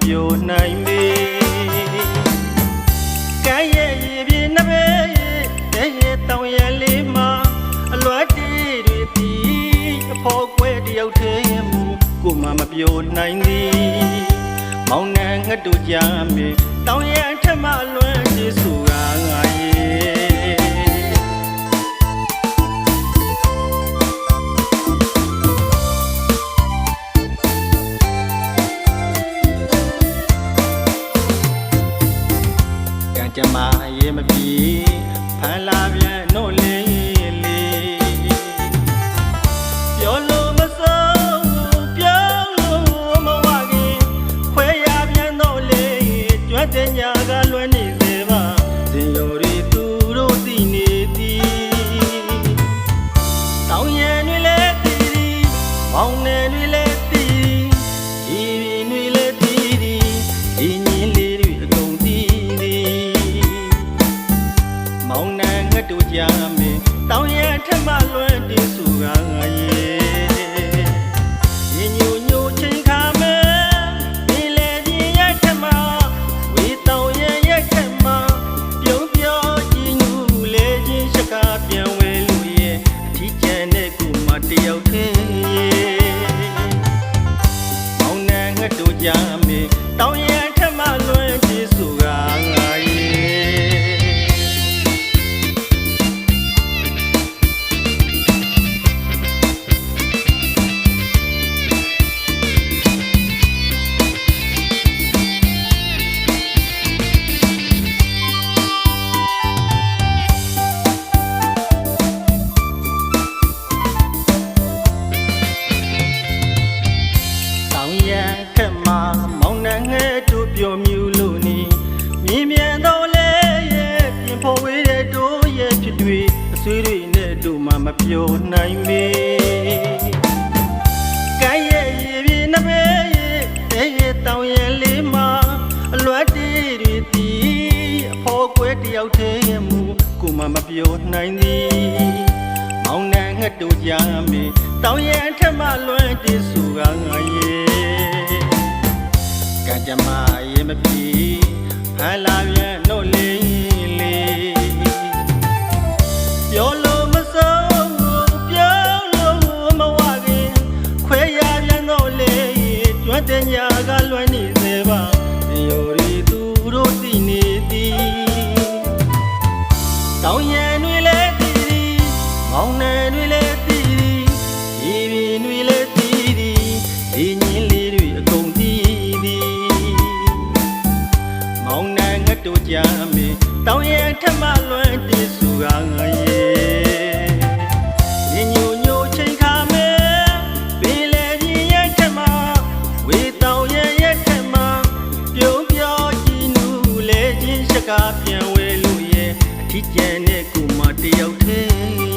ပြိုနိုင်မေကဲရဲ့ရေပြေနှပဲတဲ့ရဲ့တောင်ရဲ့လေးမှာအလွတ်တီတွေတီအဖို့ကွဲတယောက်တည်းမူကိုမှမပြိုနိုင်သည်မောင်နှံငှက်တို့ကြမေတောင်ရဲ့ထက်မှလွမ်း ရေ တောင်းရထက်မှလွန်တည်စုကငါရဲ့ညညို ပြောနိုင်မေကဲရဲ့ရေပြေနှပဲရဲ့တဲ့ရဲ့တောင်ရန်လေးမှာအလွတ်တီးတွေတီးအဖို့ကွဲတယောက်တည်းရဲ့မူကိုမှမပြောနိုင်သည်မောင်နှံငှက်တို့ကြမေတောင်ရန်ထက်မှလွမ်းတည်စုကငါရဲ့ကံကြမ္မာရေမပြီဖန်လာပြန် ညာကလွမ်းနေစေပါရော်ရီသူတို့သိနေသည်တောင်ရန်တွေလည်းတည်သည်မောင်နယ်တွေလည်းတည်သည်ဒီပင်တွေလည်းတည်သည်ဒီညင်းလေးတွေအကုန်တည်သည်မောင်နယ်ငတ်တို့ကြမေတောင်ရန်ထက်မှလွမ်းတည်စုကင ကားပြန်ဝဲလို့ရဲ့အထီးကျန်တဲ့ကူမတယောက်သေး